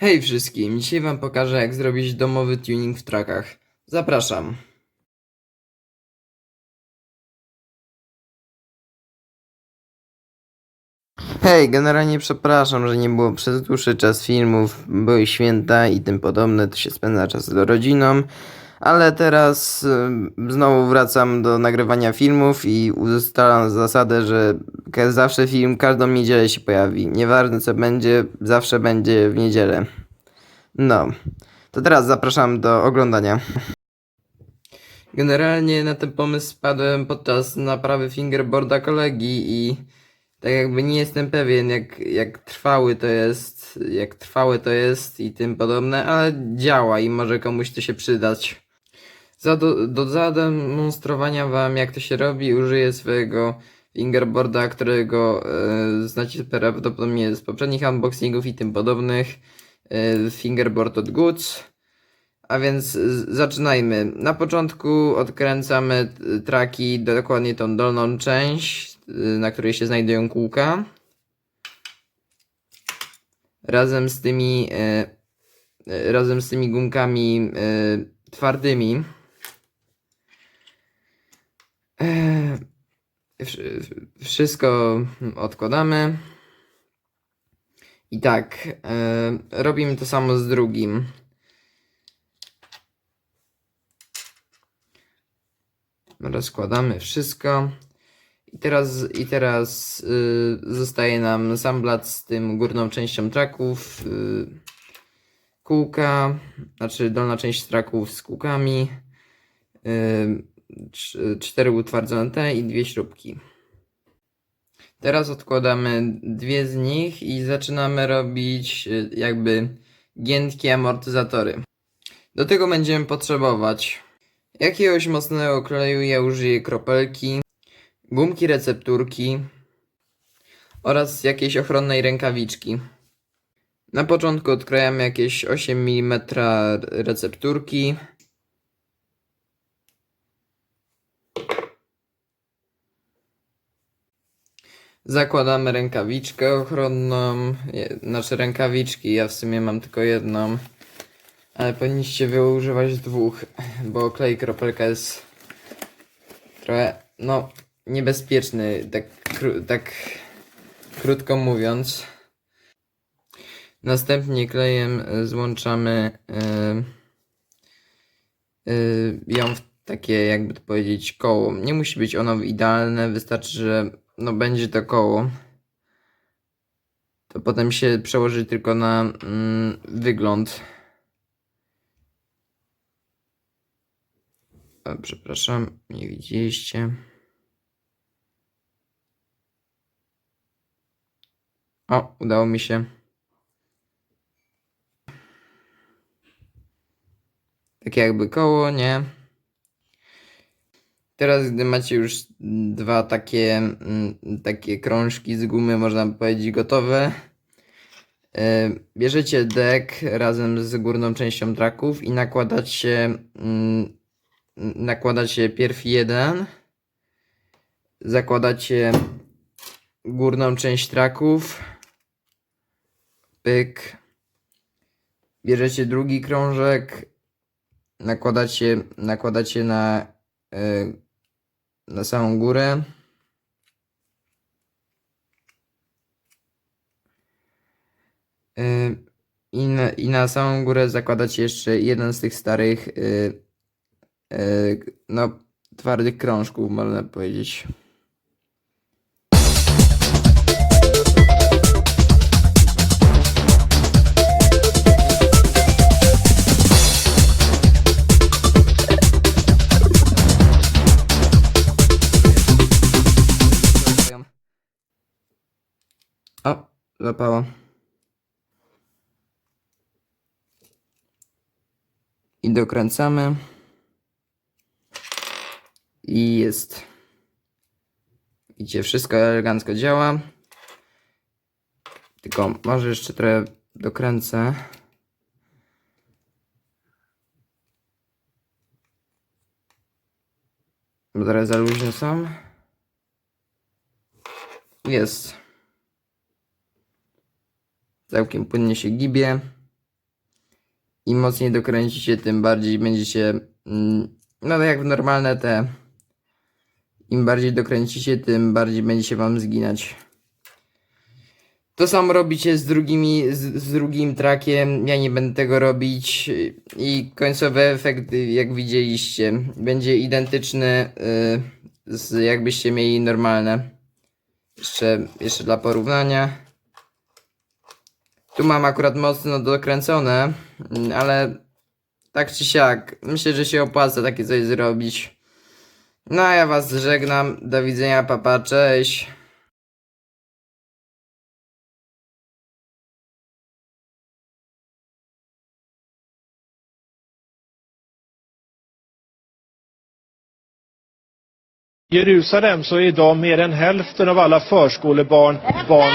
Hej wszystkim, dzisiaj wam pokażę jak zrobić domowy tuning w trackach. Zapraszam. Hej, generalnie przepraszam, że nie było przez dłuższy czas filmów, były święta i tym podobne, to się spędza czas z rodziną, ale teraz y, znowu wracam do nagrywania filmów i ustalam zasadę, że zawsze film każdą niedzielę się pojawi. Nieważne co będzie, zawsze będzie w niedzielę. No, to teraz zapraszam do oglądania. Generalnie na ten pomysł spadłem podczas naprawy fingerboarda kolegi i tak jakby nie jestem pewien jak, jak trwały to jest, jak trwałe to jest i tym podobne, ale działa i może komuś to się przydać. Za do, do zademonstrowania wam jak to się robi użyję swojego fingerboarda, którego e, znacie prawdopodobnie z poprzednich unboxingów i tym podobnych. E, fingerboard od Goods. A więc zaczynajmy. Na początku odkręcamy y, traki, dokładnie tą dolną część, y, na której się znajdują kółka. Razem z tymi y, razem z tymi gumkami twardymi. E, wsz- Wszystko odkładamy. I tak, y, robimy to samo z drugim. Rozkładamy wszystko. I teraz, i teraz y, zostaje nam sam blat z tym górną częścią traków. Y, kółka, znaczy dolna część traków z kółkami. Y, cztery utwardzone i dwie śrubki. Teraz odkładamy dwie z nich i zaczynamy robić y, jakby giętkie amortyzatory. Do tego będziemy potrzebować Jakiegoś mocnego kleju ja użyję kropelki, gumki recepturki oraz jakiejś ochronnej rękawiczki. Na początku odkrajamy jakieś 8 mm recepturki. Zakładamy rękawiczkę ochronną, znaczy rękawiczki, ja w sumie mam tylko jedną. Ale powinniście wy używać dwóch, bo klej kropelka jest trochę, no, niebezpieczny, tak, kró- tak krótko mówiąc. Następnie klejem złączamy y, y, ją w takie, jakby to powiedzieć, koło. Nie musi być ono idealne, wystarczy, że no, będzie to koło. To potem się przełoży tylko na mm, wygląd. A, przepraszam, nie widzieliście. O, udało mi się. Takie jakby koło, nie? Teraz, gdy macie już dwa takie, mm, takie krążki z gumy, można powiedzieć, gotowe, e, bierzecie dek razem z górną częścią traków i nakładacie mm, nakładacie pierw jeden, zakładacie górną część traków, pyk, bierzecie drugi krążek, nakładacie, nakładacie na, y, na samą górę, y, i na, I na samą górę zakładacie jeszcze jeden z tych starych y, e, no, twardych krążków, można powiedzieć. O, zapało. I dokręcamy. I jest. Widzicie, wszystko elegancko działa. Tylko może jeszcze trochę dokręcę. Bo teraz za luźne są. Jest. Całkiem płynnie się gibie. im mocniej dokręcicie, tym bardziej będziecie, mm, no tak jak w normalne te, im bardziej dokręcicie, tym bardziej będzie się wam zginać. To samo robicie z drugimi, z, z drugim trakiem, ja nie będę tego robić i końcowy efekt, jak widzieliście, będzie identyczny y, z jakbyście mieli normalne. Jeszcze, jeszcze dla porównania. Tu mam akurat mocno dokręcone, mm, ale tak czy siak, myślę, że się opłaca takie coś zrobić. No a ja was żegnam, do widzenia, papa, cześć. I Jerusalem så är idag mer än hälften av alla förskolebarn barn